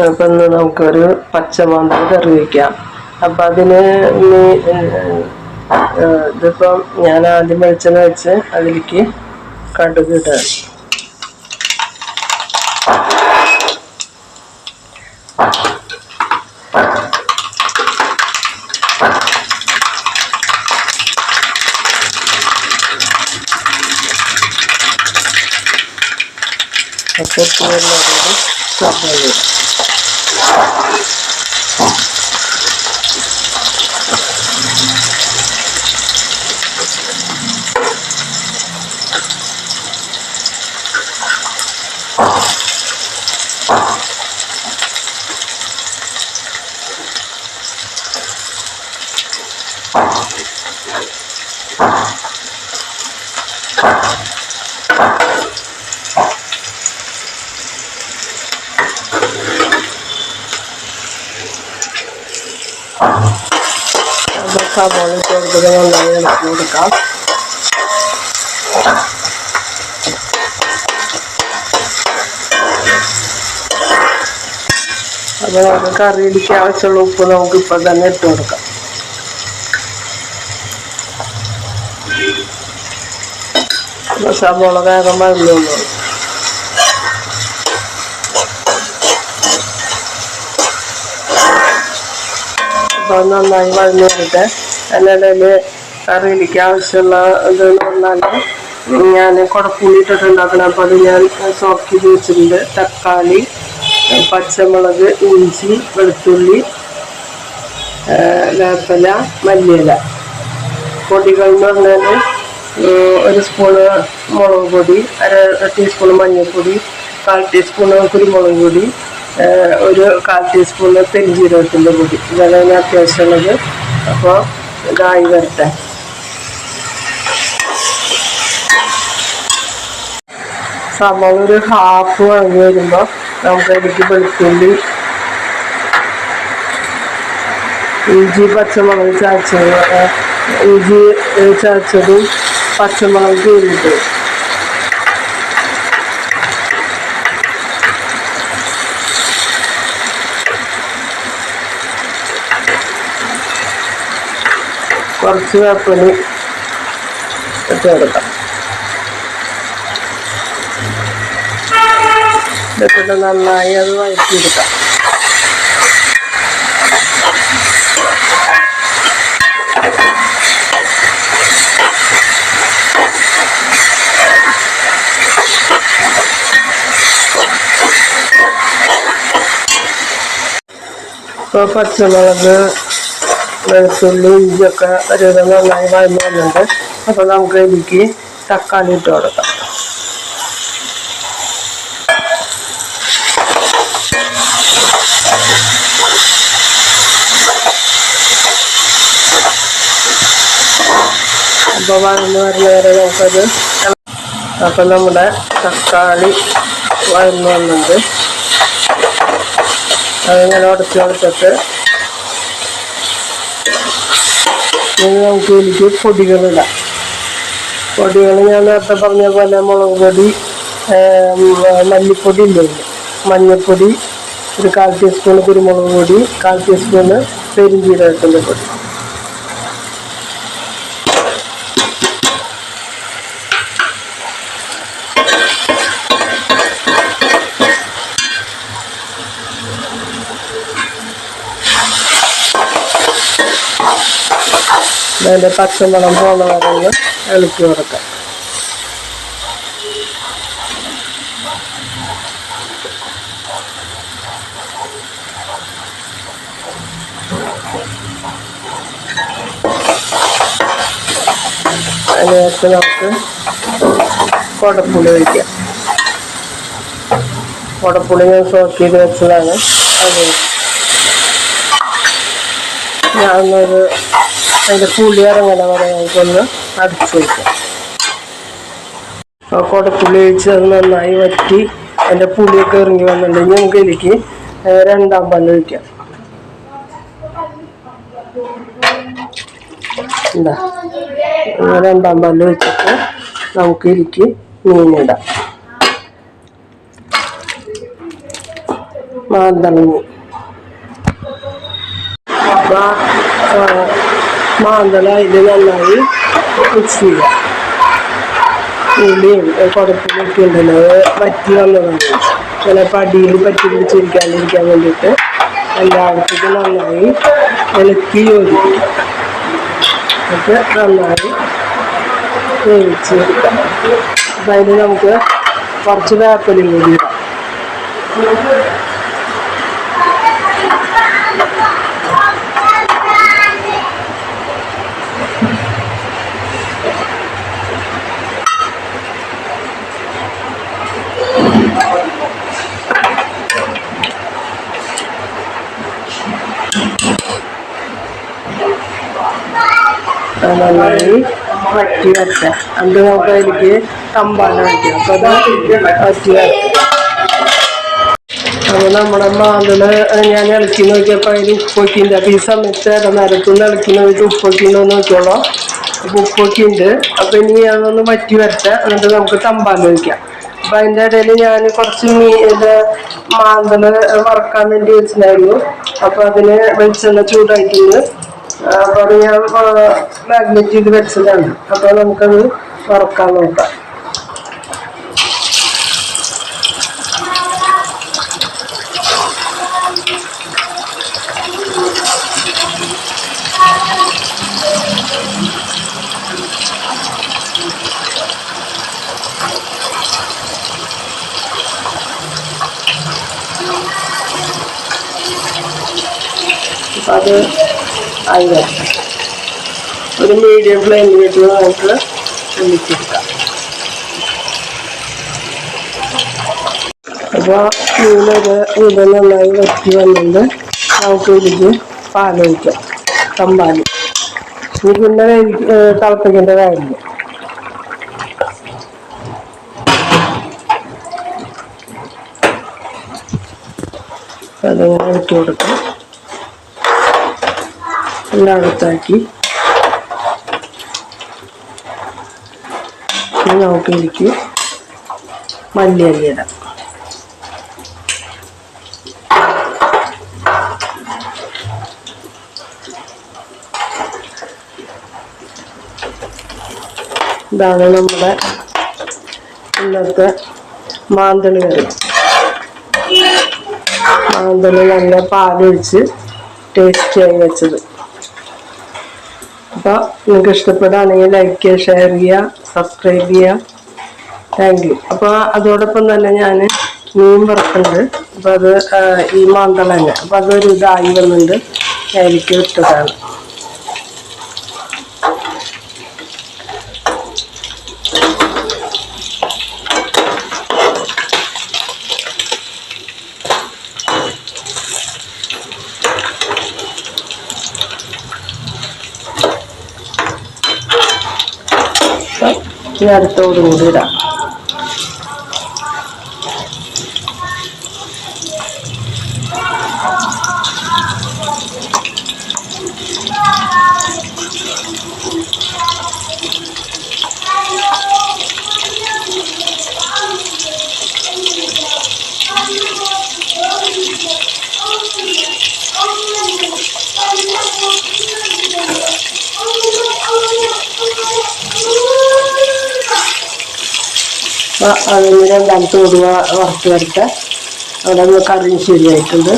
അപ്പം ഇന്ന് നമുക്കൊരു പച്ചമാന്തൽ കറി വയ്ക്കാം അപ്പം അതിന് ഇതിപ്പം ഞാൻ ആദ്യം വെളിച്ചെണ്ണ വെച്ച് അതിലേക്ക് കടുക് ഇടുക. അപ്പോൾ chocolate. Thank സവാള സവാള ചേർത്ത് നന്നായി ഇളക്കി കൊടുക്കാം അപ്പോൾ നമുക്ക് കറിയിലേക്ക് ആവശ്യമുള്ള ഉപ്പ് നമുക്ക് ഇപ്പം തന്നെ ഇട്ട് കൊടുക്കാം സവോള വേഗം മരുന്നു അപ്പോൾ നന്നായി വഴഞ്ഞു വരട്ടെ അതിനിടയിൽ കറിയിലേക്ക് ആവശ്യമുള്ള ഇത് എന്ന് പറഞ്ഞാൽ ഞാൻ കുടപ്പുളി ഇട്ടിട്ടുണ്ടാക്കണം അപ്പോൾ അത് ഞാൻ സോക്കി വെച്ചിട്ടുണ്ട്. തക്കാളി പച്ചമുളക് ഇഞ്ചി വെളുത്തുള്ളി വേപ്പല മല്ലിയില. പൊടികൾ എന്ന് പറഞ്ഞാൽ ഒരു സ്പൂണ് മുളക് പൊടി അര ടീസ്പൂൺ മഞ്ഞൾപ്പൊടി കാൽ ടീസ്പൂണ് കുരുമുളക് പൊടി ഒരു കാൽ ടീസ്പൂണ് പെരിഞ്ജീരകത്തിന്റെ പൊടി. ഇതാണ് അത്യാവശ്യമുള്ളത് അപ്പോൾ ഇതായി വരട്ടെ. സവാള ഒരു ഹാഫ് വാങ്ങി വരുമ്പോൾ നമുക്ക് എനിക്ക് വെളുത്തുള്ളി ഇഞ്ചി പച്ചമുളക് ചാച്ചത് ഇഞ്ചി ചാച്ചതും പച്ചമുളക് കീറിയിട്ട് കുറച്ച് വേപ്പൽ ഇട്ട് കൊടുക്കാം. ഇട്ടിട്ട് നന്നായി അത് വഴറ്റിയെടുക്കാം. ഇപ്പോൾ പച്ചമുളക് വെളുത്തുള്ളി ഇഞ്ചിയൊക്കെ ഒരുവിധം നന്നായി വഴന്നു അപ്പോൾ നമുക്ക് ഇതിലേക്ക് തക്കാളി ഇട്ട് കൊടുക്കാം. അപ്പോൾ വഴന്ന് വരുന്ന വരെ നമുക്കത് അപ്പം നമ്മുടെ തക്കാളി വഴന്നു വന്നിട്ടുണ്ട്. അതിങ്ങനെ ഉടച്ച് കൊടുത്തിട്ട് ഇനി നമുക്ക് ഇതിലേക്ക് പൊടികളിടാം. പൊടികൾ ഞാൻ നേരത്തെ പറഞ്ഞ പോലെ മുളക് പൊടി മല്ലിപ്പൊടി ഇല്ലേ മഞ്ഞൾപ്പൊടി ഒരു കാൽ ടീസ്പൂൺ കുരുമുളക് പൊടി കാൽ ടീസ്പൂണ് പെരിഞ്ചീരകത്തിന്റെ പൊടി. അതിന്റെ പച്ചമണം പോണ വരെ ഒന്ന് ഇളക്കി കൊടുക്കാം അതിനകത്ത് നമുക്ക് കുടപ്പുളി ഒഴിക്കാം. കുടപ്പുളി ഞാൻ സോക്ക് വെച്ചതാണ്. അത് ഞാനൊരു അതിന്റെ പുളി ഇറങ്ങണ വരെ നമുക്കൊന്ന് അടച്ചു വയ്ക്കാം ആ പുളി ഒഴിച്ച് അത് നന്നായി വറ്റി അതിന്റെ പുളിയൊക്കെ ഇറങ്ങി വന്നിട്ടുണ്ടെങ്കിൽ നമുക്ക് ഇതിലേക്ക് രണ്ടാം പല്ല് ഒഴിക്കാം. എന്താ രണ്ടാം പല്ല് വെച്ചിട്ട് നമുക്ക് ഇതിലേക്ക് മീനിടാം മാന്തളങ്ങി. അപ്പൊ മാന്തള ഇത് നന്നായി മിക്സ് ചെയ്യുക ഉള്ളിയും കുടത്തിലൊക്കെ ഉണ്ടല്ലോ വറ്റി വന്നതാണ്. ചിലപ്പോൾ അടിയിൽ പറ്റി പിടിച്ചിരിക്കാതിരിക്കാൻ വേണ്ടിയിട്ട് എല്ലായിടത്തേക്കും നന്നായി ഇളക്കി യോജിപ്പിക്കുക എന്നിട്ട് നന്നായി വേവിച്ച് അപ്പം അതിന് നമുക്ക് കുറച്ച് വേപ്പലും കൂടി നന്നായി വറ്റി വരട്ടെ അത് നമുക്ക് എനിക്ക് തമ്പാന വയ്ക്കാം അപ്പോൾ അത് വറ്റി വരട്ടെ അപ്പോൾ നമ്മുടെ മാന്തൾ ഞാൻ ഇളക്കി നോക്കിയപ്പോൾ അതിൽ ഉപ്പൊക്കെ അപ്പോൾ ഈ സമയത്ത് ഇടനേരത്തുനിന്ന് ഇളക്കി നോക്കിയിട്ട് ഉപ്പൊക്കെ ഉണ്ടോ എന്ന് നോക്കിയോളാം അപ്പോൾ ഉപ്പൊക്കെ ഉണ്ട് അപ്പോൾ ഇനി അതൊന്ന് വറ്റി വരട്ടെ. എന്നിട്ട് നമുക്ക് തമ്പാന വയ്ക്കാം അപ്പം അതിന്റെ ഇടയിൽ ഞാൻ കുറച്ച് മീ ഇത് വറക്കാൻ വേണ്ടി വെച്ചിട്ടുണ്ടായിരുന്നു. അപ്പോൾ അതിന് വെളിച്ചെണ്ണ ചൂടായിട്ടുണ്ട്. അപ്പോൾ അത് ഞാൻ മാഗ്നറ്റ് ചെയ്ത് വെച്ചതാണ് അപ്പോൾ നമുക്കത് വറക്കാൻ നോക്കാം അപ്പം അത് ആയി ഒരു മീഡിയം ഫ്ലെയിമിലിട്ട് നമുക്ക് ഒന്നിച്ചെടുക്കാം അപ്പോൾ മീനത് ഇത് നന്നായി വറ്റി വന്നിട്ട് നമുക്ക് ഇതിലേക്ക് പാലൊഴിക്കാം തമ്പാൽ ഇനി പിന്നെ തിളപ്പിക്കേണ്ട കാര്യമില്ല. അതിങ്ങനെ ഇട്ട് കൊടുക്കാം. എല്ലായിടത്താക്കി അടുത്താക്കി. നമുക്ക് ഇതിലേക്ക് മല്ലിയരി ഇടാം ഇതാണ് നമ്മുടെ ഇന്നത്തെ മാന്തളി കറി. മാന്തളി നല്ല പാലൊഴിച്ച് ടേസ്റ്റിയായി വെച്ചത്. അപ്പോൾ നിങ്ങൾക്ക് ഇഷ്ടപ്പെടുകയാണെങ്കിൽ ലൈക്ക് ചെയ്യുക ഷെയർ ചെയ്യുക സബ്സ്ക്രൈബ് ചെയ്യുക താങ്ക് യു അപ്പോൾ അതോടൊപ്പം തന്നെ ഞാൻ മീൻ വറുക്കുന്നുണ്ട്. അപ്പോൾ അത് ഈ മാന്തള തന്നെ അപ്പോൾ അതൊരു ഇതായി വന്നിട്ടുണ്ട് എനിക്ക് ഇട്ടതാണ്. അപ്പം ഇനി അടുത്തോടും കൂടി ഇടാം അപ്പോൾ അതിന് രണ്ടാമത്തെ കൂടി വറുത്ത് വരട്ടെ. അവിടെ കറിയും ശരിയായിട്ടുണ്ട്.